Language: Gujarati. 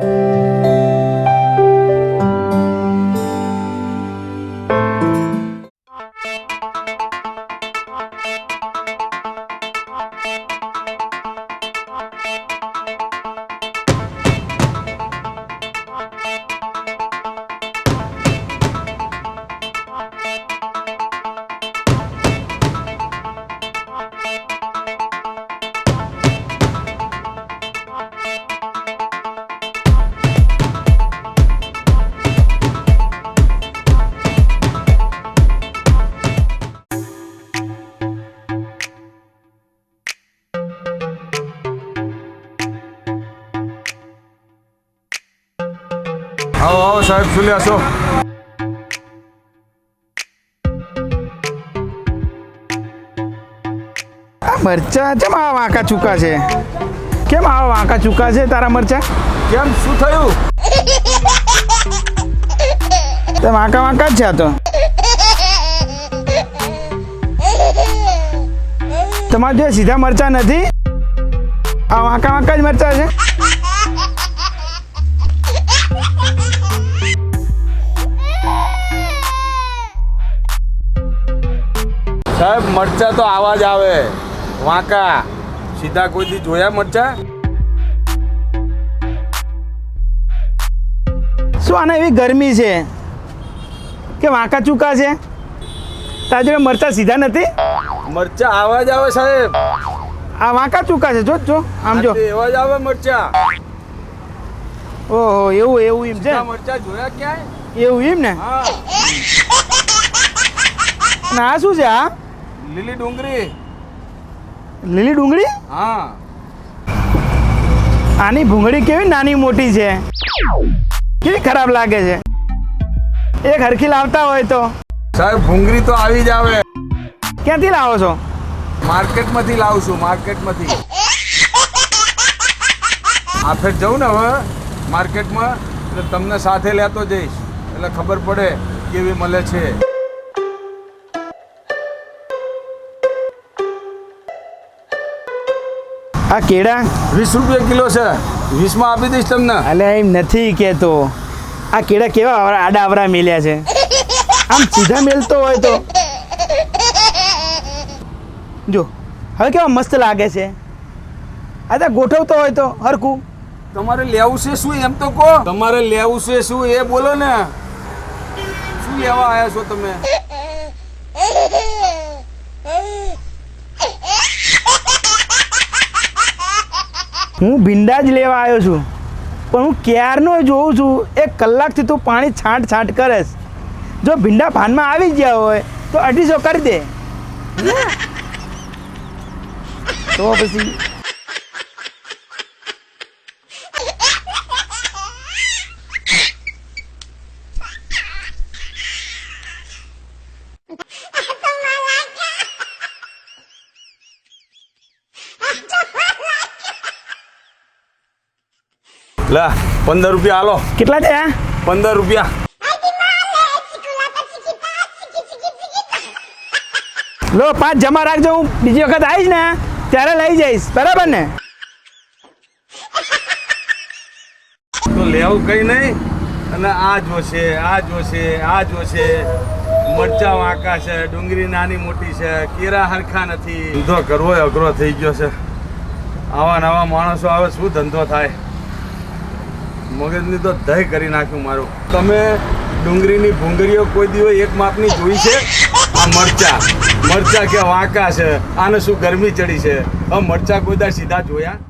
Música આવો આવો સાહેબ શું લેશો આ મરચા કેમ આવા વાંકા ચૂકા છે? કેમ આવા વાંકા ચૂકા છે તારા મરચા? કેમ શું થયું? તે વાંકા વાંકા જ છે આ તો. તમારા જે સીધા મરચા નથી? આ વાંકા વાંકા જ મરચા છે? સાહેબ મરચા તો આવા જ આવે. વાંકા. સીધા કોઈથી જોયા મરચા? શું આને એવી ગરમી છે? કે વાંકા ચૂકા છે? તારા જોડે મરચા સીધા નથી? મરચા આવા જ આવે સાહેબ. આ વાંકા ચૂકા છે. જો જો આમ જો. એવા જ આવે મરચા. ઓહો એવું એવું એમ છે? મરચા જોયા ક્યાંય? એવું એમ ને? હા. આ શું છે આ? લીલી ડુંગળી. લીલી ડુંગળી? હા. આની ભૂંગળી કેવી નાની મોટી છે? કેવી ખરાબ લાગે છે? એક હરખી લાવતા હોય તો? સાહેબ ભૂંગળી તો આવી જ આવે. ક્યાંથી લાવો છો? માર્કેટમાંથી લાવું છું માર્કેટમાંથી. આ ફેર જઉં ને હવે માર્કેટમાં એટલે તમને સાથે લેતો જઈશ. એટલે ખબર પડે કેવી મળે છે. આ કેળા? વીસ રૂપિયા કિલો છે. વીસમાં આપી દઈશ તમને. અલે એમ નથી કહેતો આ કેળા કેવા આડા આવરા મેલ્યા છે? આમ સીધા મેલતો હોય તો? જો હવે કેવા મસ્ત લાગે છે. આ તો ગોઠવતો હોય તો હરખું. તમારે લેવું છે શું એમ તો કહો. તમારે લેવું છે શું એ બોલો ને. શું લેવા આવ્યા છો તમે? હું ભીંડા જ લેવા આવ્યો છું. પણ હું ક્યારનો જોઉં છું એક કલાકથી તું પાણી છાંટ છાંટ કરેશ. જો ભીંડા ભાનમાં આવી ગયા હોય તો અઢીસો કરી દે. તો પછી લે પંદર રૂપિયા હાલો કેટલા થયા? પંદર રૂપિયા. લો પાંચ જમા રાખજો હું બીજી વખત આવીશ ને ત્યારે લઈ જઈશ. બરાબર ને? તો લેવું કઈ નહીં. અને આ જોશે આ જોશે આ જોશે મરચા વાંકા છે ડુંગળી નાની મોટી છે કેરા હરખા નથી. ધંધો કરવો અઘરો થઈ ગયો છે. આવા નવા માણસો આવે શું ધંધો થાય? મગજની તો દહી કરી નાખ્યું મારું. તમે ડુંગળીની ભૂંગળીઓ કોઈ દિવસ એક માપની જોઈ છે? આ મરચા. મરચા કે વાંકા છે? આને શું ગરમી ચડી છે? હવે મરચા કોઈ દા સીધા જોયા?